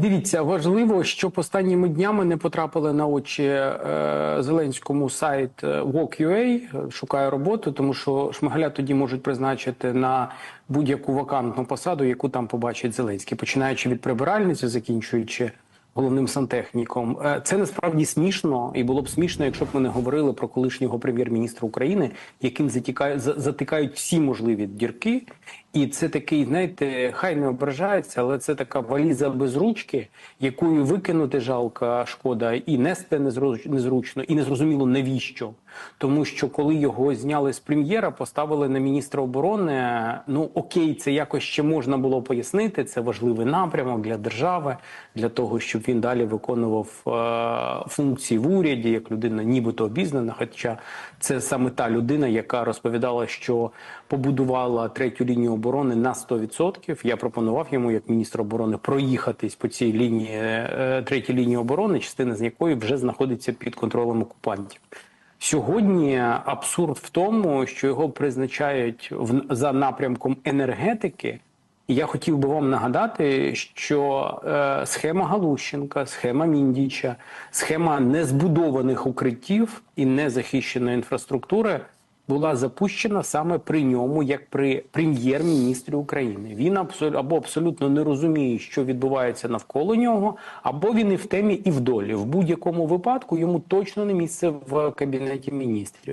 Дивіться, важливо, щоб останніми днями не потрапили на очі е, Зеленському сайт е, Walk.ua, шукає роботу, тому що Шмигаля тоді можуть призначити на будь-яку вакантну посаду, яку там побачить Зеленський, починаючи від прибиральниці, закінчуючи головним сантехніком. Е, Це насправді смішно, і було б смішно, якщо б ми не говорили про колишнього прем'єр-міністра України, яким затікають затикають всі можливі дірки. І це такий, знаєте, хай не ображається, але це така валіза без ручки, якою викинути жалко, шкода, і нести незру- незручно, і незрозуміло навіщо. Тому що коли його зняли з прем'єра, поставили на міністра оборони. Ну окей, це якось ще можна було пояснити. Це важливий напрямок для держави, для того, щоб він далі виконував е, функції в уряді, як людина, нібито обізнана. Хоча це саме та людина, яка розповідала, що побудувала третю лінію оборони на 100%. Я пропонував йому, як міністр оборони, проїхатись по цій лінії е, третій лінії оборони, частина з якої вже знаходиться під контролем окупантів. Сьогодні абсурд в тому, що його призначають в за напрямком енергетики. І я хотів би вам нагадати, що е, схема Галущенка, схема Міндіча, схема незбудованих укриттів і незахищеної інфраструктури була запущена саме при ньому, як при прем'єр-міністрі України. Він або абсолютно не розуміє, що відбувається навколо нього, або він і в темі, і в долі. В будь-якому випадку йому точно не місце в кабінеті міністрів.